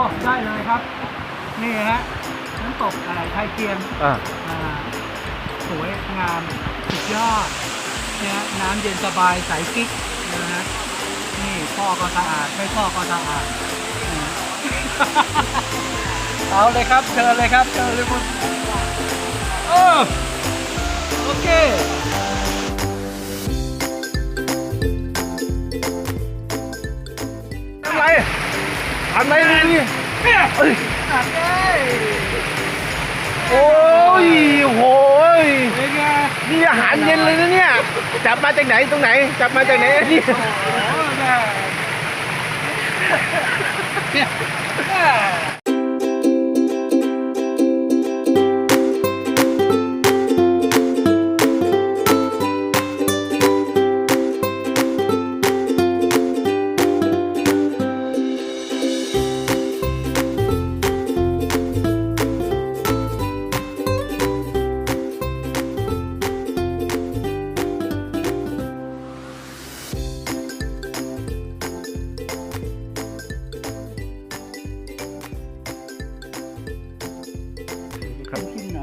โอ้ได้เลยครับ นี่ฮะน้ำตกอะไรไทยเกียนอ่าอ่าสวยงามสุดยอดเนี่ยฮะน้ำเย็นสบายใสกิ๊กนะฮะนี่พ่อก็สะอาดไม่พ่อก็สะอาดอืมเอาเลยครับเชิญเลยครับเชิญเลยคุณเออโอเค ทำไรนี่เอ้ยตัดได้โอ้ยโหยเป็นไงนี่อาหารเย็นเลยนะเนี่ยจับมาจากไหนตรงไหนจับมาจากไหนนี่โอ้โหแม่เนี่ย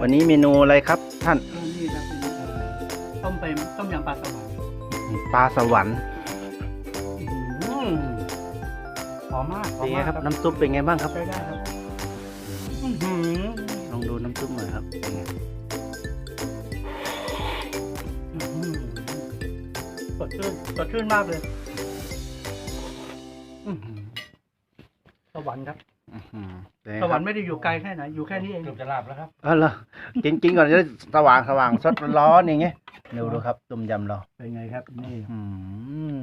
วันนี้เมนูอะไรครับท่านอันนี่ครับเป็นเอ่อต้มเป็นต้มยำปลาสวรรค์ปลาสวรรค์อื้อหือหอมมากหอเป็มนไงมากครับน้ำซุปเป็นไงบ้างครับใช้ได้ครับอื้อหือลองดูน้ำซุปหน่อยครับเป็นไงอื้อหือสดชื่นสดชื่นมากเลย อื้อหือสวรรค์ครับ อื้อหือเป็นไงสควรรัรบค์ไม่ได้อยู่ไกลแค่ไหน อยู่แค่นี้เอง เกือบจะหลับแล้วครับเออเหรอกินกินก่อนจะได้สว่างสว่างสดร้อนอย่างเงี้ยดูดูครับต้มยำเราเป็นไงครับ นี่ อืม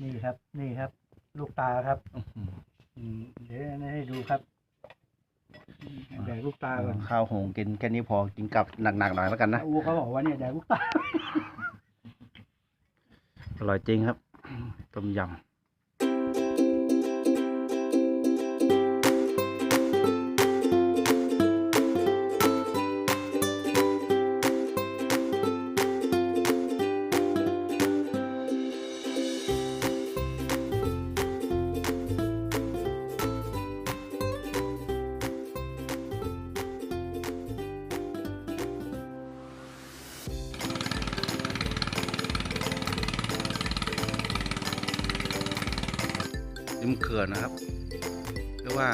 นี่ครับ นี่ครับ ลูกตาครับอื้อหืออืมเดี๋ยวให้ดูครับแดกลูกตาก่อนข้าวหงกินแค่นี้พอกินกลับหนักๆหน่อยแล้วกันนะ อูเขาบอกว่าเนี่ยแดกลูกตา อร่อยจริงครับ ต้มยำ ริมเขื่อนนะครับเรียกว่า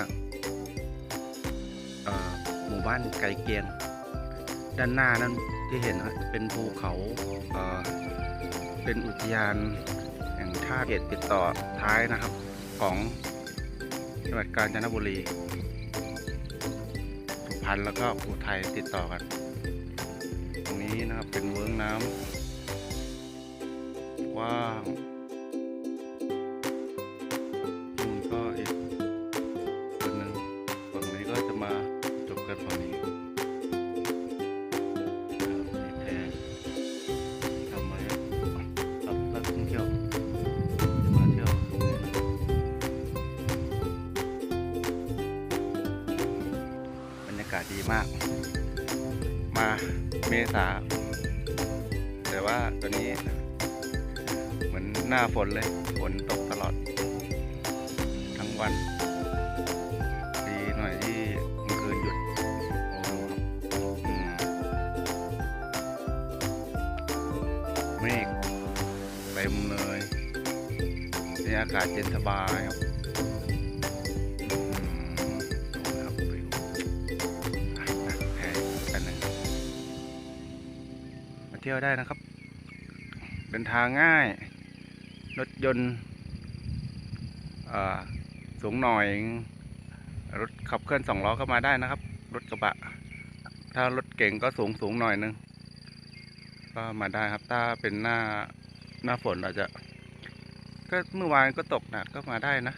หมู่บ้านไก่เกียง ด้านหน้านั้นที่เห็นนะเป็นภูเขาเเป็นอุทยานแห่งชาติเขตติดต่อท้ายนะครับของจังหวัดกาญจนบุรีสุพรรณแล้วก็อุทัยติดต่อกัน ตรงนี้นะครับเป็นเวิ้งน้ำกว้าง มาก มาเมษา แต่ว่าตอนนี้ เหมือนหน้าฝนเลย ฝนตกตลอด ทั้งวัน ดีหน่อยที่กลางคืนหยุด โอ้เมฆเต็มเลยนี่อากาศเย็นสบายครับ ที่ยวได้นะครับเดินทางง่าย รถยนต์สูงหน่อย รถขับเคลื่อนสองล้อก็มาได้นะครับ รถกระบะ ถ้ารถเก่งก็สูงสูงหน่อยนึง ก็มาได้ครับ ถ้าเป็นหน้าหน้าฝนอาจจะ ก็เมื่อวานก็ตกหนักก็มาได้นะ